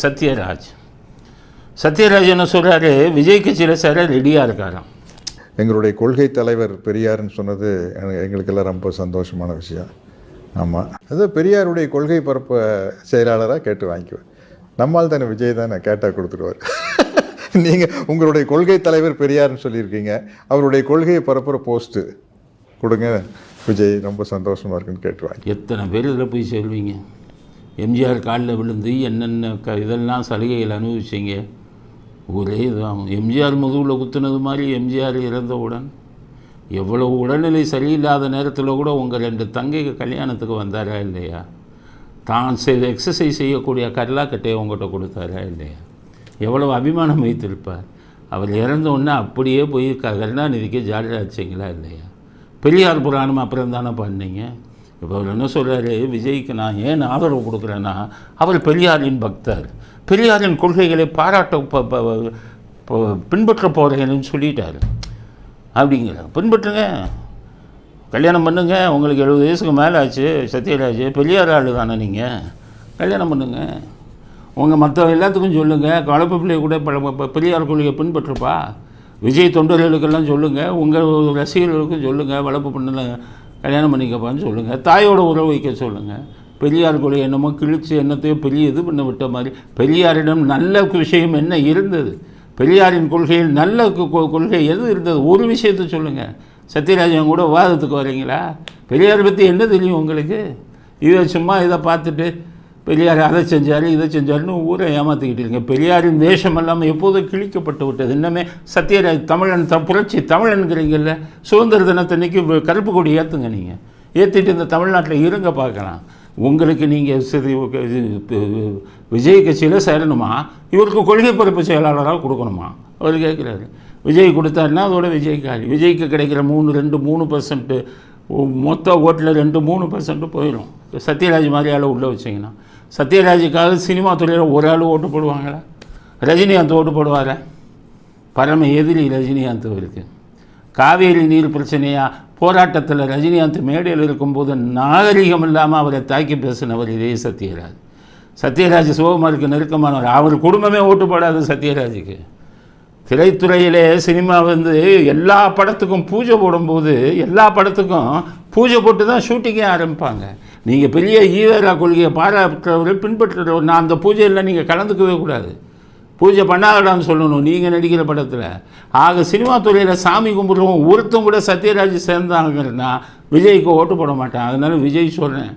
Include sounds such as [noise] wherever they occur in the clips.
சத்யராஜ். சத்யராஜ் என்ன சொல்கிறாரு விஜய் கட்சியில் சேர ரெடியாக இருக்காராம். எங்களுடைய கொள்கை தலைவர் பெரியார்னு சொன்னது எங்களுக்கெல்லாம் ரொம்ப சந்தோஷமான விஷயம். ஆமாம் அது பெரியாருடைய கொள்கை பரப்பு செயலாளராக கேட்டு வாங்கிக்குவேன். நம்மால் தானே விஜய் தானே கேட்டால் கொடுத்துருவார். [laughs] நீங்கள் உங்களுடைய கொள்கை தலைவர் பெரியார்னு சொல்லியிருக்கீங்க. அவருடைய கொள்கையை பரப்புகிற போஸ்ட்டு கொடுங்க. விஜய் ரொம்ப சந்தோஷமாக இருக்குன்னு கேட்டு வாங்கி எத்தனை பேர் இதில் போய் சொல்வீங்க எம்ஜிஆர் காலில் விழுந்து என்னென்ன க இதெல்லாம் சலுகைகள் அனுபவிச்சீங்க? ஒரே இதுதான் எம்ஜிஆர் முதுகில் குத்துனது மாதிரி எம்ஜிஆர் இறந்தவுடன் எவ்வளவு உடல்நிலை சரியில்லாத நேரத்தில் கூட உங்கள் ரெண்டு தங்கைக்கு கல்யாணத்துக்கு வந்தாரா இல்லையா? தான் செய்த எக்ஸசைஸ் செய்யக்கூடிய கல்லாக்கட்டையை உங்கள்கிட்ட கொடுத்தாரா இல்லையா? எவ்வளவு அபிமானம் வைத்திருப்பார். அவர் இறந்த உடனே அப்படியே போய் க கருணாநிதிக்கு ஜாலியாக வச்சிங்களா இல்லையா? பெரியார் புராணம் அப்புறம் தானே பண்ணீங்க? இப்போ அவர் என்ன சொல்கிறாரு விஜய்க்கு நான் ஏன் ஆதரவு கொடுக்குறேன்னா அவர் பெரியாரின் பக்தர். பெரியாரின் கொள்கைகளை பாராட்ட பின்பற்ற போகிறேன்னு சொல்லிட்டார். அப்படிங்கிற பின்பற்றுங்க. கல்யாணம் பண்ணுங்க. உங்களுக்கு எழுபது வயசுக்கு மேலே ஆச்சு சத்யராஜ். பெரியார் ஆள் தானே நீங்கள் கல்யாணம் பண்ணுங்க. உங்கள் மற்ற எல்லாத்துக்கும் சொல்லுங்கள் கலப்பு பிள்ளை கூட பெரியார் கொள்கையை பின்பற்றுப்பா. விஜய் தொண்டர்களுக்கெல்லாம் சொல்லுங்கள் உங்கள் ரசிகர்களுக்கும் சொல்லுங்கள் வளர்ப்பு பண்ணல கல்யாணம் பண்ணிக்கப்பான்னு சொல்லுங்கள் தாயோட உறவு வைக்க சொல்லுங்கள் பெரியார் கூட என்னமோ கிழிச்சு என்னத்தையோ பெரிய இது பண்ண விட்ட மாதிரி பெரியாரிடம் நல்ல விஷயம் என்ன இருந்தது? பெரியாரின் கொள்கையில் நல்ல கொ- கொள்கை எது இருந்தது? ஒரு விஷயத்தை சொல்லுங்கள் சத்யராஜன் கூட விவாதத்துக்கு வரீங்களா? பெரியார் பற்றி என்ன தெரியும் உங்களுக்கு? இதை சும்மா இதை பார்த்துட்டு பெரியார் அதை செஞ்சார் இதை செஞ்சாருன்னு ஊரை ஏமாற்றிக்கிட்டு இருக்கீங்க. பெரியாரின் வேஷம் எல்லாம் எப்போதும் கிழிக்கப்பட்டு விட்டது. இன்னமே சத்யராஜ் தமிழன் த புரட்சி தமிழன்கிறீங்கல்ல சுதந்திர தினத்தன்னைக்கு கருப்பு கொடி ஏற்றுங்க நீங்கள் ஏற்றிட்டு இந்த தமிழ்நாட்டில் இருங்க பார்க்கலாம். உங்களுக்கு நீங்கள் சரி இது, விஜய் கட்சியில் சேரணுமா? இவருக்கு கொள்கை பொறுப்பு செயலாளராக கொடுக்கணுமா? அவர் கேட்குறாரு விஜய் கொடுத்தாருன்னா அதோட விஜய் காலி. விஜய்க்கு கிடைக்கிற மூணு ரெண்டு மூணு பர்சன்ட்டு மொத்த ஓட்டில் ரெண்டு மூணு பர்சன்ட்டு போயிடும் சத்யராஜ் மாதிரி ஆளை உள்ளே வச்சிங்கன்னா. சத்யராஜுக்காக சினிமா துறையில் ஒரு ஆள் ஓட்டு போடுவாங்களா? ரஜினிகாந்த் ஓட்டு போடுவாரா? பரம எதிரி ரஜினிகாந்த் இருக்கு காவேரி நீர் பிரச்சனையா? போராட்டத்தில் ரஜினிகாந்த் மேடையில் இருக்கும்போது நாகரிகம் இல்லாமல் அவரை தாக்கி பேசினவர் இதே சத்யராஜ். சத்யராஜ் சிவகுமாருக்கு நெருக்கமானவர். அவர் குடும்பமே ஓட்டு போடாது சத்யராஜுக்கு. திரைத்துறையிலே சினிமா வந்து எல்லா படத்துக்கும் பூஜை போடும்போது எல்லா படத்துக்கும் பூஜை போட்டு தான் ஷூட்டிங்கே ஆரம்பிப்பாங்க. நீங்கள் பெரிய ஈவேரா கொள்கையை பாராட்டுறவர் பின்பற்றுறவர் நான் அந்த பூஜையில் நீங்கள் கலந்துக்கவே கூடாது. பூஜை பண்ணாதடான்னு சொல்லணும். நீங்கள் நடிக்கிற படத்தில். ஆக சினிமா துறையில் சாமி கும்பிடுறவங்க ஒருத்தம் கூட சத்யராஜ் சேர்ந்தாங்கன்னா விஜய்க்கு ஓட்டு போட மாட்டேன். அதனால விஜய் சொல்கிறேன்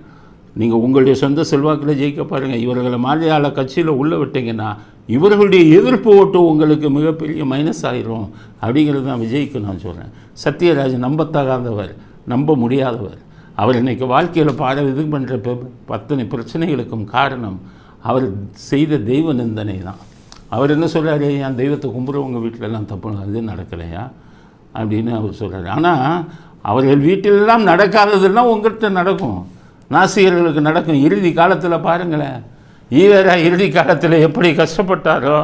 நீங்கள் உங்களுடைய சொந்த செல்வாக்கில் ஜெயிக்க பாருங்கள் இவர்களை மாதிரியால கட்சியில் உள்ளே விட்டீங்கன்னா இவர்களுடைய எதிர்ப்பு ஓட்டு உங்களுக்கு மிகப்பெரிய மைனஸ் ஆகிரும் அப்படிங்கிறது தான் விஜய்க்கு நான் சொல்கிறேன் சத்யராஜ் நம்பத்தகாதவர். நம்ப முடியாதவர். அவர் இன்னைக்கு வாழ்க்கையில் பாட இது பண்ணுற பத்தனை பிரச்சனைகளுக்கும் காரணம் அவர் செய்த தெய்வ நிந்தனை தான். அவர் என்ன சொல்றாரு? என் தெய்வத்தை கும்பிட்றவங்க வீட்டிலலாம் தப்பு அது நடக்கலையா? அப்படின்னு அவர் சொல்கிறார் ஆனால் அவர்கள் வீட்டிலெல்லாம் நடக்காததெல்லாம் உங்கள்கிட்ட நடக்கும். நாசிகர்களுக்கு நடக்கும். இறுதி காலத்தில் பாருங்களேன். ஈவேரா இறுதி காலத்தில் எப்படி கஷ்டப்பட்டாரோ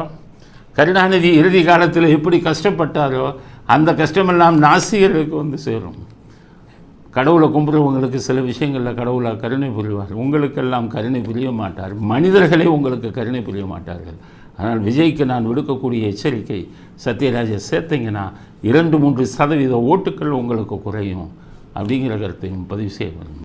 கருணாநிதி இறுதி காலத்தில் எப்படி கஷ்டப்பட்டாரோ அந்த கஷ்டமெல்லாம் நாசிகர்களுக்கு வந்து சேரும். கடவுளை கும்பிட்றவங்களுக்கு சில விஷயங்களில் கடவுளாக கருணை புரிவார். உங்களுக்கெல்லாம் கருணை புரிய மாட்டார். மனிதர்களே உங்களுக்கு கருணை புரிய மாட்டார்கள். ஆனால் விஜய்க்கு நான் விடுக்கக்கூடிய எச்சரிக்கை சத்யராஜை சேர்த்தீங்கன்னா இரண்டு மூன்று சதவீத ஓட்டுக்கள் உங்களுக்கு குறையும் அப்படிங்கிற கருத்தையும் பதிவு செய்ய